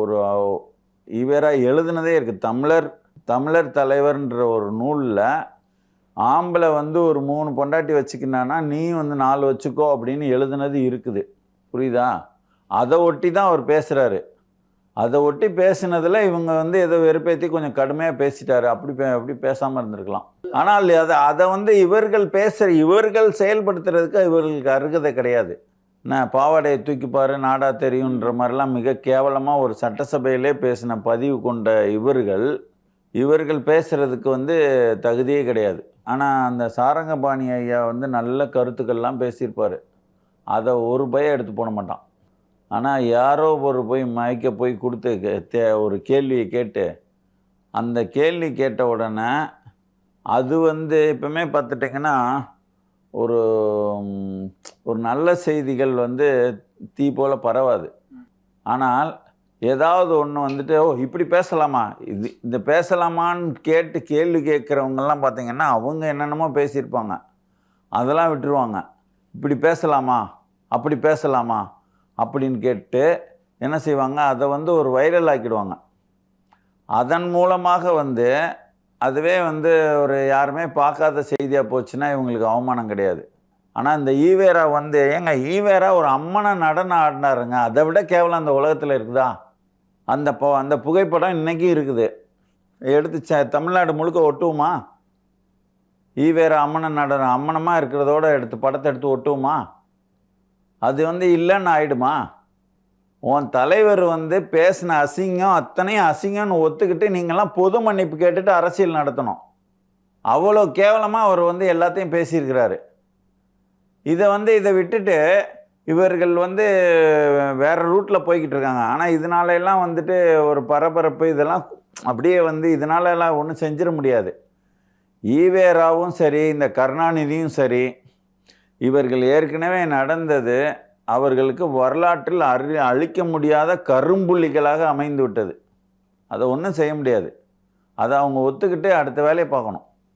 ஒரு இவராக எழுதுனதே இருக்குது தமிழர் தமிழர் தலைவர்ன்ற ஒரு நூலில் ஆம்பளை வந்து ஒரு மூணு பொண்டாட்டி வச்சுக்கினானா நீ வந்து நாலு வச்சுக்கோ அப்படின்னு எழுதுனது இருக்குது. புரியுதா? அதை ஒட்டி தான் அவர் பேசுகிறாரு அதை ஒட்டி பேசினதில் இவங்க வந்து ஏதோ வெறுப்பேற்றி கொஞ்சம் கடுமையாக பேசிட்டாரு. அப்படி பே அப்படி பேசாமல் இருந்திருக்கலாம். ஆனால் அதை அதை வந்து இவர்கள் பேசுகிற இவர்கள் செயல்படுத்துறதுக்கு இவர்களுக்கு அருகதை கிடையாது. நான் பாவாடையை தூக்கிப்பாரு நாடா தெரியுன்ற மாதிரிலாம் மிக கேவலமாக ஒரு சட்டசபையிலே பேசின பதிவு கொண்ட இவர்கள் இவர்கள் பேசுகிறதுக்கு வந்து தகுதியே கிடையாது. ஆனால் அந்த சாரங்கபாணி ஐயா வந்து நல்ல கருத்துக்கள்லாம் பேசியிருப்பார். அதை ஒரு பய எடுத்து போட மாட்டான். ஆனால் யாரோ ஒரு போய் மயக்க போய் கொடுத்து கே- தே ஒரு கேள்வியை கேட்டு அந்த கேள்வி கேட்ட உடனே அது வந்து எப்பவுமே பார்த்துட்டிங்கன்னா ஒரு ஒரு நல்ல செய்திகள் வந்து தீ போல பரவாது. ஆனால் ஏதாவது ஒன்று வந்துட்டு ஓ இப்படி பேசலாமா? இது இந்த பேசலாமான்னு கேட்டு கேள்வி கேட்குறவங்கெல்லாம் பார்த்திங்கன்னா அவங்க என்னென்னமோ பேசியிருப்பாங்க. அதெல்லாம் விட்டுருவாங்க. இப்படி பேசலாமா? அப்படி பேசலாமா? அப்படின்னு கேட்டு என்ன செய்வாங்க? அதை வந்து ஒரு வைரல் ஆக்கிடுவாங்க. அதன் மூலமாக வந்து அதுவே வந்து ஒரு யாருமே பார்க்காத செய்தியாக போச்சுன்னா இவங்களுக்கு அவமானம் கிடையாது. ஆனால் இந்த ஈவேரா வந்து ஏங்க ஈவேரா ஒரு அம்மனை நடனம் ஆடினாருங்க. அதை விட கேவலம் அந்த உலகத்தில் இருக்குதா? அந்த போ அந்த புகைப்படம் இன்றைக்கும் இருக்குது. எடுத்து ச தமிழ்நாடு முழுக்க ஒட்டுவோமா? ஈவேரா அம்மனை நடனம் அம்மனமாக இருக்கிறதோட எடுத்து படத்தை எடுத்து ஒட்டுவோமா? அது வந்து இல்லைன்னு ஆயிடுமா? உன் தலைவர் வந்து பேசின அசிங்கம் அத்தனையும் அசிங்கம்னு ஒத்துக்கிட்டு நீங்கள்லாம் பொது மன்னிப்பு கேட்டுட்டு அரசியல் நடத்தணும். அவ்வளோ கேவலமாக அவர் வந்து எல்லாத்தையும் பேசியிருக்கிறாரு. இதை வந்து இதை விட்டுட்டு இவர்கள் வந்து வேறு ரூட்டில் போய்கிட்டு இருக்காங்க. ஆனால் இதனால எல்லாம் வந்துட்டு ஒரு பரபரப்பு இதெல்லாம் அப்படியே வந்து இதனால எல்லாம் ஒன்றும் செஞ்சிட முடியாது. ஈவேராவும் சரி இந்த கருணாநிதியும் சரி இவர்கள் ஏற்கனவே நடந்தது அவர்களுக்கு வரலாற்றில் அறி அழிக்க முடியாத கரும்புள்ளிகளாக அமைந்து விட்டது அதை ஒன்றும் செய்ய முடியாது. அதை அவங்க ஒத்துக்கிட்டு அடுத்த வேலையை பார்க்கணும்.